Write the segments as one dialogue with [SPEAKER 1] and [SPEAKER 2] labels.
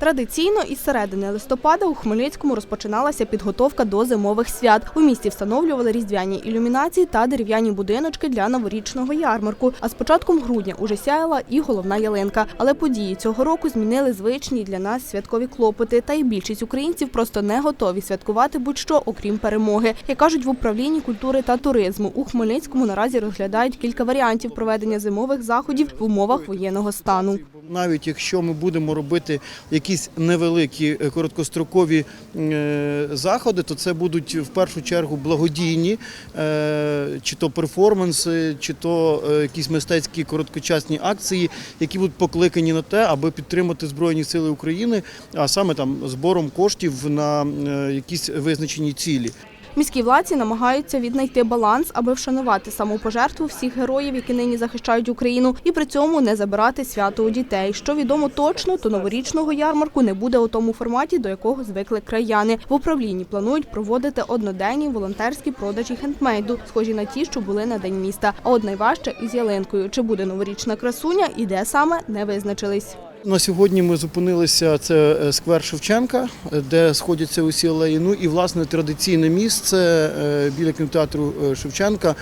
[SPEAKER 1] Традиційно із середини листопада у Хмельницькому розпочиналася підготовка до зимових свят. У місті встановлювали різдвяні ілюмінації та дерев'яні будиночки для новорічного ярмарку. А з початком грудня уже сяяла і головна ялинка. Але події цього року змінили звичні для нас святкові клопоти. Та й більшість українців просто не готові святкувати будь-що, окрім перемоги. Як кажуть в управлінні культури та туризму, у Хмельницькому наразі розглядають кілька варіантів проведення зимових заходів в умовах воєнного стану.
[SPEAKER 2] Навіть якщо ми будемо робити якісь невеликі е, короткострокові е, заходи, то це будуть в першу чергу благодійні, е, чи то перформанси, чи то якісь мистецькі короткочасні акції, які будуть покликані на те, аби підтримати Збройні Сили України, а саме там збором коштів на якісь визначені цілі.
[SPEAKER 1] Міські владці намагаються віднайти баланс, аби вшанувати самопожертву всіх героїв, які нині захищають Україну, і при цьому не забирати свято у дітей. Що відомо точно, то новорічного ярмарку не буде у тому форматі, до якого звикли краяни. В управлінні планують проводити одноденні волонтерські продажі хендмейду, схожі на ті, що були на день міста. А от найважче із ялинкою. Чи буде новорічна красуня і де саме не визначились.
[SPEAKER 2] На сьогодні ми зупинилися. Це е, сквер Шевченка, е, де сходяться усі алеї. Ну і власне традиційне місце е, біля кінотеатру Шевченка.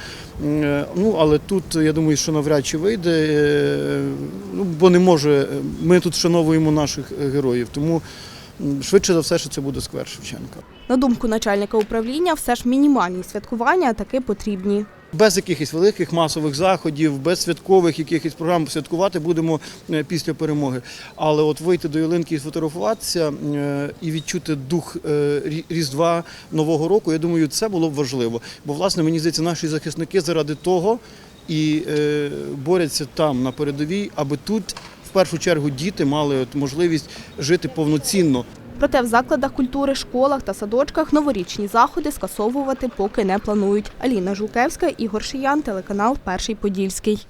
[SPEAKER 2] Ну але тут я думаю, що навряд чи вийде. Ну бо не може. Ми тут вшановуємо наших героїв. Тому швидше за все, що це буде сквер Шевченка.
[SPEAKER 1] На думку начальника управління, все ж мінімальні святкування таки потрібні.
[SPEAKER 2] Без якихось великих масових заходів, без святкових якихось програм святкувати будемо е, після перемоги. Але от вийти до ялинки і сфотографуватися е, і відчути дух е, Різдва Нового року, я думаю, це було б важливо. Бо, власне, мені здається, наші захисники заради того і борються там на передовій, аби тут в першу чергу діти мали от можливість жити повноцінно.
[SPEAKER 1] Проте в закладах культури, школах та садочках новорічні заходи скасовувати поки не планують. Аліна Жукевська Ігор Шиян, телеканал Перший Подільський.